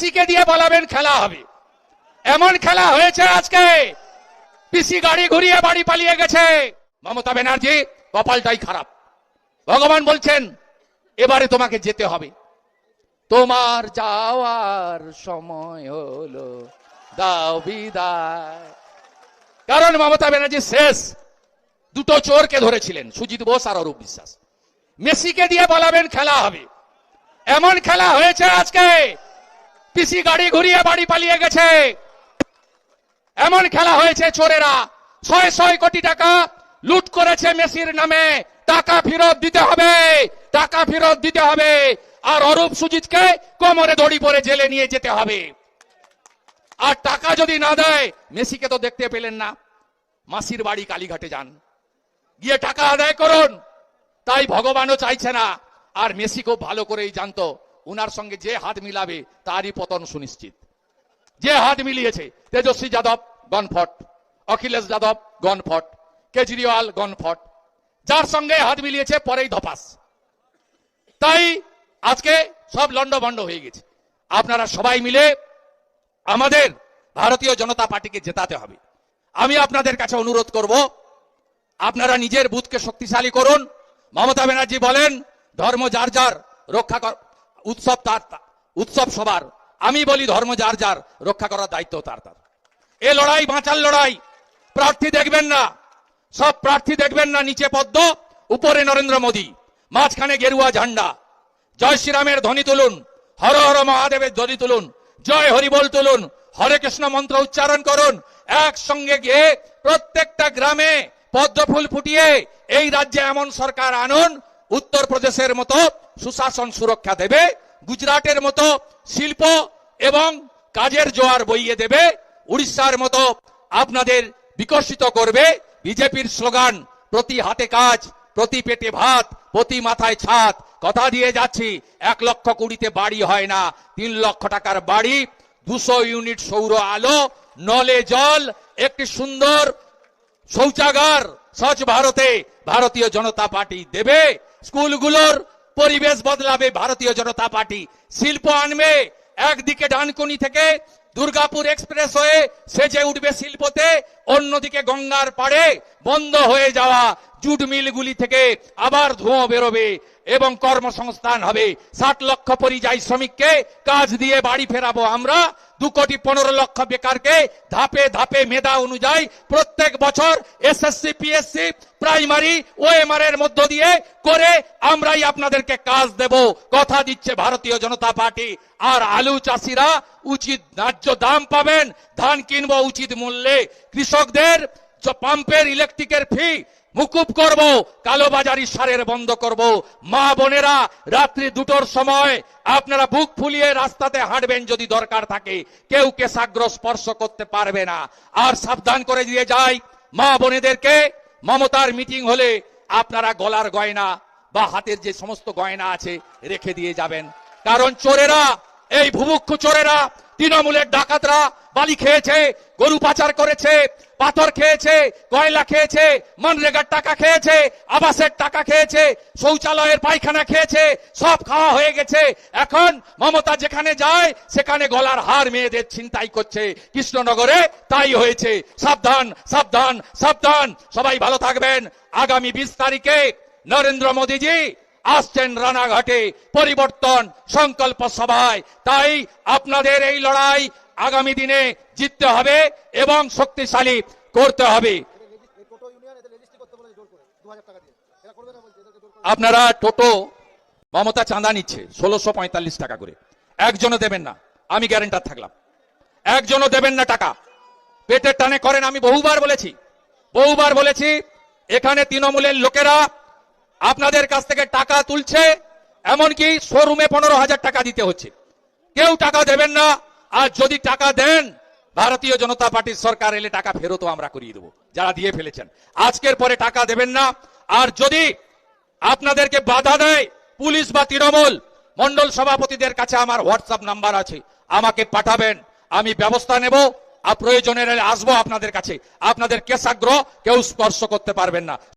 মেসিকে দিয়ে বলাবেন খেলা হবে। এমন খেলা হয়েছে আজকে। পিসি গাড়ি ঘুরিয়ে বাড়ি পালিয়ে গেছে। মমতা ব্যানার্জি, কপালটাই খারাপ। ভগবান বলছেন, এবারে তোমাকে যেতে হবে। তোমার যাওয়ার সময় হলো। দাও বিদায়। কারণ মমতা ব্যানার্জি শেষ। দুটো চোরকে ধরেছিলেন, সুজিত বোস আর অরূপ বিশ্বাস। মেসিকে দিয়ে বলাবেন খেলা হবে। এমন খেলা হয়েছে আজকে। পিসি গাড়ি ঘুরিয়ে বাড়ি পালিয়ে গেছে। এমন খেলা হয়েছে চোরেরা। ছয় ছয় কোটি টাকা লুট করেছে মেসির নামে। টাকা ফেরত দিতে হবে। টাকা ফেরত দিতে হবে। আর অরূপ সুজিতকে কোমরে দড়ি পরে জেলে নিয়ে যেতে হবে। আর টাকা যদি না দেয়, মেসিকে তো দেখতে পেলেন না। মাসির বাড়ি কালীঘাটে যান। গিয়ে টাকা আদায় করুন। তাই ভগবানও চাইছে না। আর মেসি খুব ভালো করেই জানতো উনার সঙ্গে যে হাত মিলাবে, তারই পতন সুনিশ্চিত। যে হাত মিলিয়েছে, তেজস্বী যাদব গনফট অখিলেশ যাদব গনফট কেজরিওয়াল গনফট যার সঙ্গে হাত মিলিয়েছে, পরেই ধপাস। তাই আজকে সব লন্ডভন্ড হয়ে গেছে। আপনারা সবাই মিলে আমাদের ভারতীয় জনতা পার্টিকে জেতাতে হবে। আমি আপনাদের কাছে অনুরোধ করব, আপনারা নিজের বুথকে শক্তিশালী করুন। মমতা ব্যানার্জি বলেন, ধর্ম যার যার, রক্ষা উৎসব তার উৎসব সবার। আমি বলি ধর্ম যার যার, রক্ষা করার দায়িত্ব তার তার। এ লড়াই বাঁচার লড়াই, প্রার্থী দেখবেন না। সব প্রার্থী দেখবেন না, নিচে পদ্ম, উপরে নরেন্দ্র মোদী। মাঝখানে গেরুয়া ঝান্ডা। জয় শ্রীরামের ধ্বনি তুলুন, হর হর মহাদেবের ধ্বনি তুলুন, জয় হরিবল তুলুন, হরে কৃষ্ণ মন্ত্র উচ্চারণ করুন। একসঙ্গে গিয়ে প্রত্যেকটা গ্রামে পদ্ম ফুল ফুটিয়ে এই রাজ্যে এমন সরকার আনুন, উত্তরপ্রদেশের মতো সুশাসন সুরক্ষা দেবে, গুজরাটের মতো শিল্প এবং কাজের জোয়ার বইয়ে দেবে, উড়িষ্যার মতো আপনাদের বিকশিত করবে, বিজেপির স্লোগান, প্রতি হাতে কাজ, প্রতি পেটে ভাত, প্রতি মাথায় ছাদ, কথা দিয়ে যাচ্ছি, এক লক্ষ কুড়িতে বাড়ি হয় না, তিন লক্ষ টাকার বাড়ি, দুশো ইউনিট সৌর আলো, নলে জল, একটি সুন্দর শৌচাগার, স্বচ্ছ ভারতে ভারতীয় জনতা পার্টি দেবে, স্কুলগুলোর পরিবেশ বদলাবে ভারতীয় জনতা পার্টি। শিল্প আনবে, একদিকে ডানকুনি থেকে দুর্গাপুর এক্সপ্রেস হয়ে সেজে উঠবে শিল্পতে, অন্যদিকে গঙ্গার পাড়ে বন্ধ হয়ে যাওয়া জুট মিলগুলি থেকে আবার ধোঁয়া বেরোবে এবং কর্মসংস্থান হবে। ষাট লক্ষ পরিযায়ী শ্রমিককে কাজ দিয়ে বাড়ি ফেরাবো আমরা। দু কোটি পনেরো লক্ষ বেকারকে ধাপে ধাপে মেধা অনুযায়ী প্রত্যেক বছর এসএসসি পিএসসি প্রাইমারি ও ওএমআর এর মধ্য দিয়ে করে আমরাই আপনাদেরকে কাজ দেব। কথা দিচ্ছে ভারতীয় জনতা পার্টি। আর আলু চাষিরা উচিত ন্যায্য দাম পাবেন, ধান কিনবো উচিত মূল্যে। কৃষকদের পাম্পের ইলেকট্রিকের ফি মুকুব করব, কালোবাজারি সারের বন্ধ করব। মা বোনেরা, রাত্রি দুটোর সময় আপনারা বুক ফুলিয়ে রাস্তাতে হাঁটবেন যদি দরকার থাকে। কেউ কেশাগ্র স্পর্শ করতে পারবে না। আর সাবধান করে দিয়ে যাই। মা বোনেদেরকে, মমতার মিটিং হলে আপনারা গলার গয়না বা হাতের যে সমস্ত গয়না আছে রেখে দিয়ে যাবেন। কারণ চোরেরা, এই ভুভুক্ষু চোরেরা, তৃণমূলের ডাকাতরা বালি খেয়েছে, গরু পাচার করেছে, পাথর খেয়েছে কয়লা খেয়েছে, মনরেগার টাকা খেয়েছে, আবাসের টাকা খেয়েছে, শৌচালয়ের পায়খানা খেয়েছে, সব খাওয়া হয়ে গেছে। এখন মমতা যেখানে যায়, সেখানে গলার হার মেয়েদের ছিনতাই করছে। কৃষ্ণনগরে তাই হয়েছে। সাবধান সাবধান সাবধান। সবাই ভালো থাকবেন। আগামী বিশ তারিখে নরেন্দ্র মোদীজি আসছেন রানাঘাটে। পরিবর্তন, সংকল্প সভায়। তাই আপনাদের এই লড়াই আগামী দিনে জিততে হবে এবং শক্তিশালী করতে হবে। আপনারা টোটো মমতা চাঁদা নিচ্ছে ষোলোশো পঁয়তাল্লিশ টাকা করে। একজনও দেবেন না, আমি গ্যারেন্টার থাকলাম। একজনও দেবেন না টাকা। পেটের টানে করেন, আমি বহুবার বলেছি বহুবার বলেছি, এখানে তৃণমূলের লোকেরা আপনাদের কাছ থেকে টাকা তুলছে, এমনকি শোরুমে পনেরো হাজার টাকা দিতে হচ্ছে। কেউ টাকা দেবেন না আর যদি টাকা দেন, ভারতীয় জনতা পার্টির সরকার এলে টাকা ফেরতও আমরা করিয়ে দেবো, যারা দিয়ে ফেলেছেন। আজকের পরে টাকা দেবেন না। আর যদি আপনাদেরকে বাধা দেয়, পুলিশ বা তৃণমূল মন্ডল সভাপতিদের কাছে আমার হোয়াটসঅ্যাপ নাম্বার আছে, আমাকে পাঠাবেন। আমি ব্যবস্থা নেব, আর প্রয়োজনের আসব আপনাদের কাছে। আপনাদের কেশাগ্রহ কেউ স্পর্শ করতে পারবেন না।